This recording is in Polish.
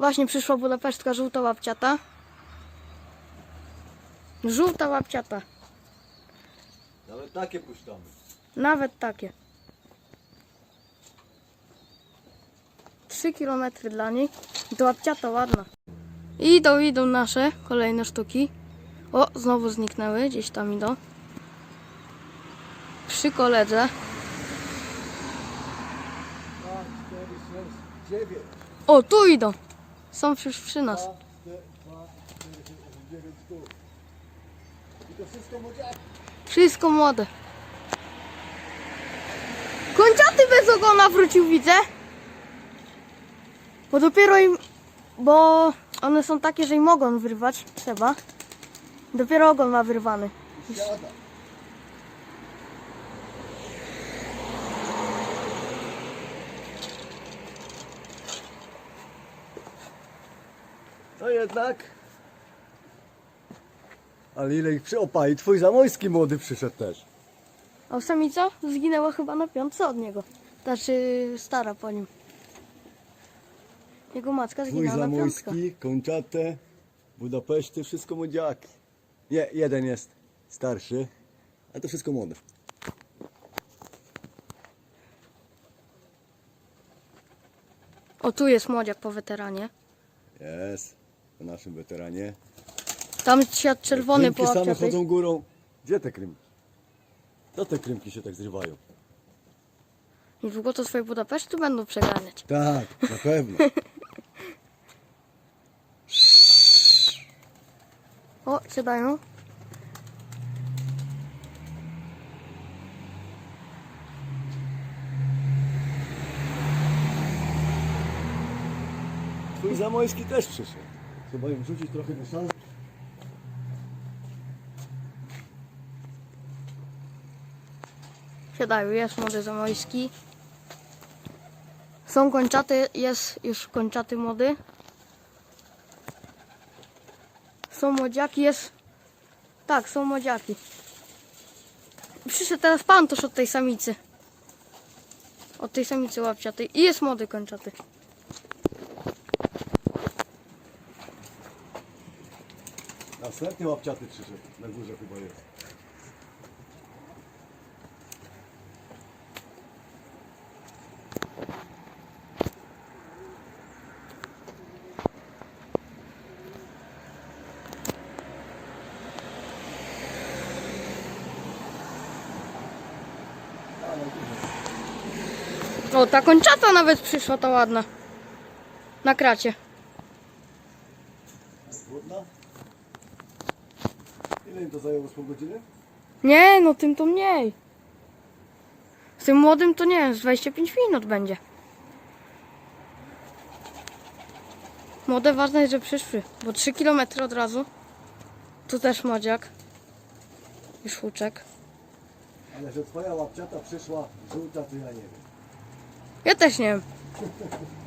Właśnie przyszła budapesztka żółta łapciata. Żółta łapciata. Nawet takie puszczamy. Nawet takie. 3 km dla niej. I to łapciata ładna. Idą, idą nasze kolejne sztuki. O, znowu zniknęły. Gdzieś tam idą. Przy koledze. 2, 4, 6, 9. O, tu idą. Są już przy nas. 2, 4, 6, 9 tu. I to wszystko młode. Kończaty bez ogona wrócił, widzę. Bo dopiero im... Bo one są takie, że im ogon wyrwać trzeba. Dopiero ogon ma wyrwany. Siada. No jednak. Ale ile ich przyopa i twój zamojski młody przyszedł też. A samica zginęła chyba na piątce od niego. Znaczy stara po nim. Jego matka Twój zginęła na piątkę. zamojski, Kończate, Budapeszty, wszystko młodziaki. Nie, jeden jest starszy, ale to wszystko młode. O, tu jest młodziak po weteranie. Jest, po naszym weteranie. Tam świat czerwony po Krymki same chodzą górą. Gdzie te krymki? To te krymki się tak zrywają. Niedługo to swoje Budapeszty będą przeganiać. Tak, na pewno. O, siadają. Twój zamojski też przyszedł. Trzeba im rzucić trochę do szans. Siadają, jest młody zamojski. Są kończaty, jest już kończaty młody. Są młodziaki, jest... Tak, są młodziaki. Przyszedł teraz pan też od tej samicy. Od tej samicy łapciatej. I jest młody kończaty. Następny łapciaty przyszedł. Na górze chyba jest. O, ta kończata nawet przyszła, ta ładna. Na kracie. Głodna? Ile im to zajęło z pół godziny? Nie, no tym to mniej. Z tym młodym to nie wiem, z 25 minut będzie. Młode ważne jest, że przyszły, bo 3 km od razu. Tu też młodziak. I szłuczek. Ale że twoja łapciata przyszła żółta, to ja nie wiem. Ja też nie wiem.